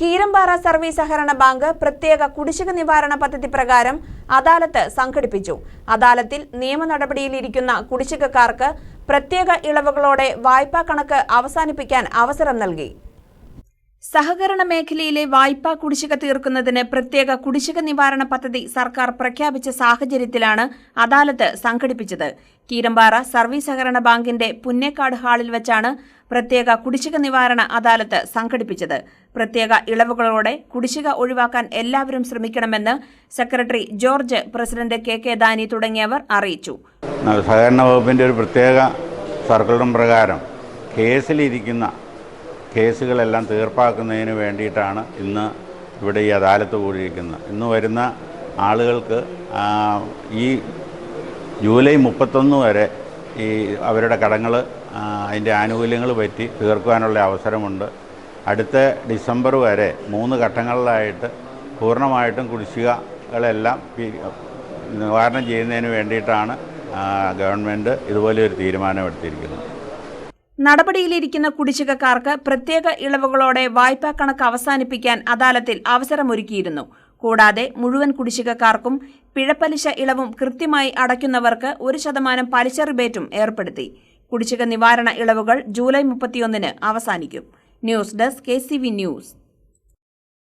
Keerampara service സഹകരണ bank പ്രത്യേക കുടിശ്ശിക നിവാരണ പദ്ധതി പ്രകാരം അദാലത്ത് സംഘടിപ്പിച്ചു. അദാലത്തിൽ നിയമ നടപടിയിലിരിക്കുന്ന കുടിശ്ശികക്കാർക്ക് പ്രത്യേക ഇളവുകളോടെ വായ്പാ കണക്ക് അവസാനിപ്പിക്കാൻ അവസരം നൽകി. സഹകരണ മേഖലയിലെ വായ്പാ കുടിശ്ശിക തീർക്കുന്നതിന് പ്രത്യേക കുടിശ്ശിക നിവാരണ പദ്ധതി സർക്കാർ പ്രഖ്യാപിച്ച സാഹചര്യത്തിലാണ് അദാലത്ത് സംഘടിപ്പിച്ചത്. കീരമ്പാറ സർവീസ് സഹകരണ ബാങ്കിന്റെ പുന്നേക്കാട് ഹാളിൽ വെച്ചാണ് പ്രത്യേക കുടിശ്ശിക നിവാരണ അദാലത്ത് സംഘടിപ്പിച്ചത്. പ്രത്യേക ഇളവുകളോടെ കുടിശ്ശിക ഒഴിവാക്കാൻ എല്ലാവരും ശ്രമിക്കണമെന്ന് secretary George president K K Dani തുടങ്ങിയവർ അറിയിച്ചു. സഹകരണ വകുപ്പിന്റെ ഒരു പ്രത്യേക സർക്കുലറും പ്രകാരം കേസിലിരിക്കുന്ന കേസുകളെല്ലാം തീർപ്പാക്കുന്നതിന് വേണ്ടിയിട്ടാണ് ഇന്ന് ഇവിടെ ഈ അദാലത്ത് കൂടിയിരിക്കുന്നത്. ഇന്ന് വരുന്ന ആളുകൾക്ക് ഈ ജൂലൈ മുപ്പത്തൊന്ന് വരെ ഈ അവരുടെ കടങ്ങൾ അതിന്റെ ആനുകൂല്യങ്ങൾ പറ്റി തീർക്കുവാനുള്ള അവസരമുണ്ട്. അടുത്ത ഡിസംബർ വരെ മൂന്ന് ഘട്ടങ്ങളിലായിട്ട് പൂർണമായിട്ടും കുടിശ്ശികകളെല്ലാം നിവാരണം ചെയ്യുന്നതിന് വേണ്ടിയിട്ടാണ് ഗവൺമെന്റ് ഇതുപോലെ ഒരു തീരുമാനമെടുത്തിരിക്കുന്നത്. നടപടിയിലിരിക്കുന്ന കുടിശ്ശികക്കാർക്ക് പ്രത്യേക ഇളവുകളോടെ വായ്പാ കണക്ക് അവസാനിപ്പിക്കാൻ അദാലത്തിൽ അവസരമൊരുക്കിയിരുന്നു. കൂടാതെ മുഴുവൻ കുടിശ്ശികക്കാർക്കും പിഴപ്പലിശ ഇളവും കൃത്യമായി അടയ്ക്കുന്നവർക്ക് ഒരു ശതമാനം പലിശ റിബേറ്റും ഏർപ്പെടുത്തി. കുടിശ്ശിക നിവാരണ ഇളവുകൾ ജൂലൈ മുപ്പത്തിയൊന്നിന് അവസാനിക്കും. News desk K news.